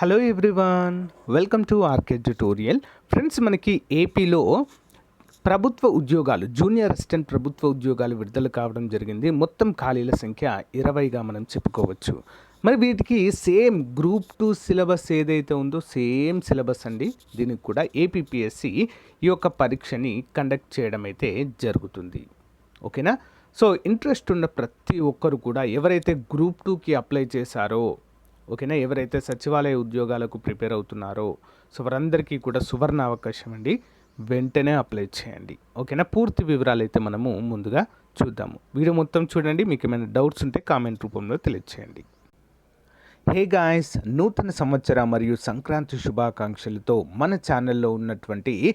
Hello everyone welcome to RK tutorial friends మనకి ఏపీలో ప్రభుత్వ ఉద్యోగాలు జూనియర్ అసిస్టెంట్ ప్రభుత్వ ఉద్యోగాలు విడుదల కావడం జరిగింది. మొత్తం ఖాళీల సంఖ్య ఇరవైగా మనం చెప్పుకోవచ్చు. మరి వీటికి సేమ్ గ్రూప్ టూ సిలబస్ ఏదైతే ఉందో సేమ్ సిలబస్ అండి. దీనికి కూడా ఏపీపీఎస్సి ఈ యొక్క పరీక్షని కండక్ట్ చేయడం అయితే జరుగుతుంది. ఓకేనా? సో ఇంట్రెస్ట్ ఉన్న ప్రతి ఒక్కరు కూడా ఎవరైతే గ్రూప్ టూకి అప్లై చేశారో ఓకేనా? ఎవరైతే సచివాలయ ఉద్యోగాలకు ప్రిపేర్ అవుతున్నారో సో వారందరికీ కూడా సువర్ణ అవకాశం అండి. వెంటనే అప్లై చేయండి. ఓకేనా? పూర్తి వివరాలు అయితే మనము ముందుగా చూద్దాము. వీడియో మొత్తం చూడండి. మీకు ఏమైనా డౌట్స్ ఉంటే కామెంట్ రూపంలో తెలియచేయండి. Hey guys! నూతన సంవత్సర మరియు సంక్రాంతి శుభాకాంక్షలతో మన ఛానల్లో ఉన్నటువంటి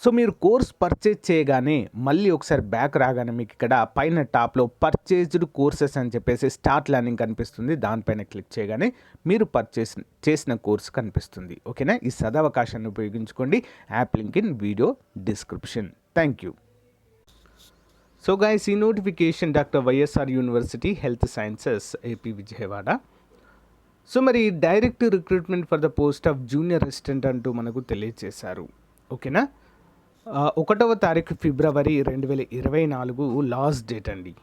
సో మీరు కోర్స్ పర్చేజ్ చేయగానే మళ్ళీ ఒకసారి బ్యాక్ రాగానే మీకు ఇక్కడ పైన టాప్లో పర్చేజ్డ్ కోర్సెస్ అని చెప్పేసి స్టార్ట్ లర్నింగ్ కనిపిస్తుంది. దానిపైన క్లిక్ చేయగానే మీరు పర్చేస్ చేసిన కోర్స్ కనిపిస్తుంది. ఓకేనా? ఈ సదవకాశాన్ని ఉపయోగించుకోండి. App link in video description thank you so guys ఈ notification Doctor YSR university health sciences AP Vijayawada so మరి direct recruitment for the post of junior assistant అంటూ మనకు తెలియజేశారు ఓకేనా? ఒకటవ తారీఖు ఫిబ్రవరి రెండు వేల ఇరవై నాలుగు లాస్ట్ డేట్ అండి.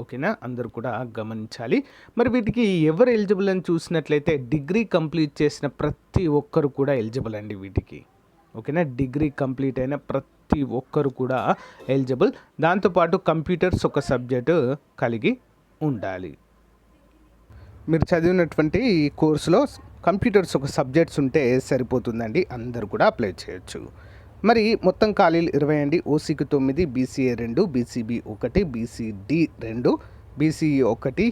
ఓకేనా? అందరూ కూడా గమనించాలి. మరి వీటికి ఎవరు ఎలిజిబుల్ అని చూసినట్లయితే డిగ్రీ కంప్లీట్ చేసిన ప్రతి ఒక్కరు కూడా ఎలిజిబుల్ అండి వీటికి. ఓకేనా? డిగ్రీ కంప్లీట్ అయిన ప్రతి ఒక్కరు కూడా ఎలిజిబుల్. దాంతోపాటు కంప్యూటర్స్ ఒక సబ్జెక్టు కలిగి ఉండాలి. మీరు చదివినటువంటి కోర్సులో కంప్యూటర్స్ ఒక సబ్జెక్ట్స్ ఉంటే సరిపోతుందండి. అందరు కూడా అప్లై చేయొచ్చు. మరి మొత్తం ఖాళీలు ఇరవై అండి ఓసీకి తొమ్మిది బీసీఏ రెండు బీసీబీ ఒకటి బీసీడి రెండు బీసీఈ ఒకటి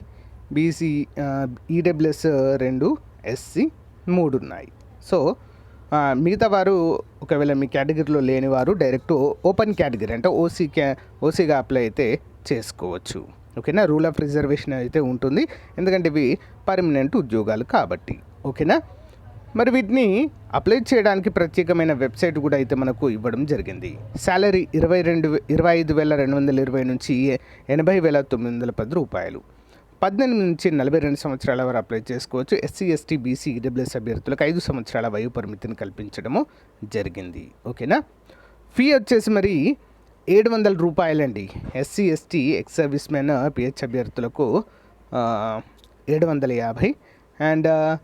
బీసీ ఈడబ్ల్యూఎస్ రెండు ఎస్సీ మూడు ఉన్నాయి సో మిగతా వారు ఒకవేళ మీ కేటగిరీలో లేని వారు డైరెక్ట్ ఓపెన్ కేటగిరీ అంటే ఓసీ క్యా ఓసీగా అప్లై అయితే చేసుకోవచ్చు. ఓకేనా? రూల్ ఆఫ్ రిజర్వేషన్ అయితే ఉంటుంది. ఎందుకంటే ఇవి పర్మనెంట్ ఉద్యోగాలు కాబట్టి. ఓకేనా? మరి వీటిని అప్లై చేయడానికి ప్రత్యేకమైన వెబ్సైట్ కూడా అయితే మనకు ఇవ్వడం జరిగింది. శాలరీ ఇరవై రెండు ఇరవై ఐదు వేల రెండు వందల ఇరవై నుంచి ఎనభై వేల తొమ్మిది వందల పది రూపాయలు. పద్దెనిమిది నుంచి నలభై రెండు సంవత్సరాల వరకు అప్లై చేసుకోవచ్చు. ఎస్సీ ఎస్టీ బీసీ ఈడబ్ల్యూఎస్ అభ్యర్థులకు ఐదు సంవత్సరాల వయో పరిమితిని కల్పించడము జరిగింది. ఓకేనా? ఫీ వచ్చేసి మరి ఏడు వందల రూపాయలండి. SC ST ex servicemen PH అభ్యర్థులకు ఏడు వందల యాభై. అండ్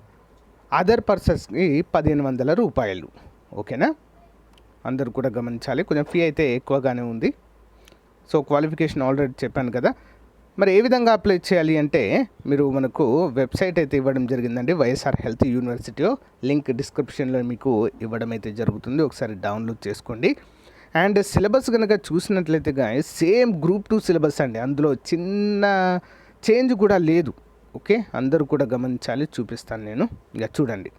అదర్ పర్సన్స్కి పదిహేను వందల రూపాయలు. ఓకేనా? అందరూ కూడా గమనించాలి. కొంచెం ఫీ అయితే ఎక్కువగానే ఉంది. సో క్వాలిఫికేషన్ ఆల్రెడీ చెప్పాను కదా. మరి ఏ విధంగా అప్లై చేయాలి అంటే మీరు మనకు వెబ్సైట్ అయితే ఇవ్వడం జరిగిందండి. వైఎస్ఆర్ హెల్త్ యూనివర్సిటీ లింక్ డిస్క్రిప్షన్లో మీకు ఇవ్వడం అయితే జరుగుతుంది. ఒకసారి డౌన్లోడ్ చేసుకోండి. అండ్ సిలబస్ కనుక చూసినట్లయితే కానీ సేమ్ గ్రూప్ టూ సిలబస్ అండి. అందులో చిన్న చేంజ్ కూడా లేదు. ఓకే? అందరూ కూడా గమనించాలి చూపిస్తాను నేను. ఇక చూడండి.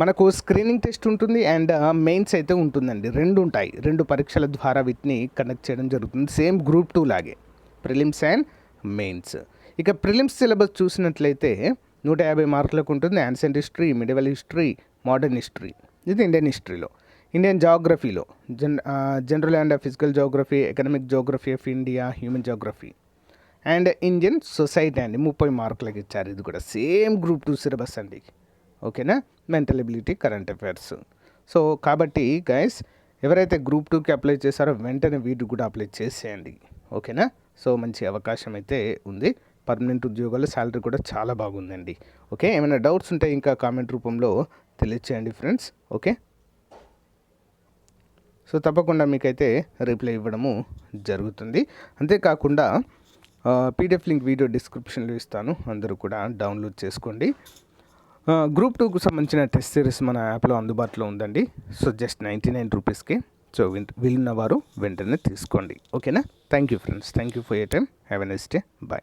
మనకు స్క్రీనింగ్ టెస్ట్ ఉంటుంది అండ్ మెయిన్స్ అయితే ఉంటుందండి. రెండు ఉంటాయి. రెండు పరీక్షల ద్వారా వీటిని కండక్ట్ చేయడం జరుగుతుంది. సేమ్ గ్రూప్ టూ లాగే. ప్రిలిమ్స్ అండ్ మెయిన్స్ ఇక ప్రిలిమ్స్ సిలబస్ చూసినట్లయితే నూట యాభై మార్కులకు ఉంటుంది. Ancient history medieval history modern history ఇది ఇండియన్ హిస్టరీలో ఇండియన్ జాగ్రఫీలో Jan general and physical geography economic geography of India human geography and Indian society అండి ముప్పై మార్కులకు ఇచ్చారు. ఇది కూడా సేమ్ గ్రూప్ టూ సిలబస్ అండి ఓకేనా? Mental ability current affairs. So కాబట్టి గైస్ ఎవరైతే గ్రూప్ టూకి అప్లై చేశారో వెంటనే వీటికి కూడా అప్లై చేసేయండి. ఓకేనా? సో మంచి అవకాశం అయితే ఉంది. పర్మనెంట్ ఉద్యోగాల శాలరీ కూడా చాలా బాగుందండి. ఓకే? ఏమైనా డౌట్స్ ఉంటే ఇంకా కామెంట్ రూపంలో తెలియచేయండి ఫ్రెండ్స్. ఓకే? సో తప్పకుండా మీకైతే రిప్లై ఇవ్వడము జరుగుతుంది. అంతేకాకుండా పీడిఎఫ్ లింక్ వీడియో డిస్క్రిప్షన్లో ఇస్తాను. అందరూ కూడా డౌన్లోడ్ చేసుకోండి. గ్రూప్ టూకు సంబంధించిన టెస్ట్ సిరీస్ మన యాప్లో అందుబాటులో ఉందండి. సో జస్ట్ నైంటీ నైన్ రూపీస్కి సో విన్- వీలున్న వారు వెంటనే తీసుకోండి. ఓకేనా thank you friends thank you for your time have a next day bye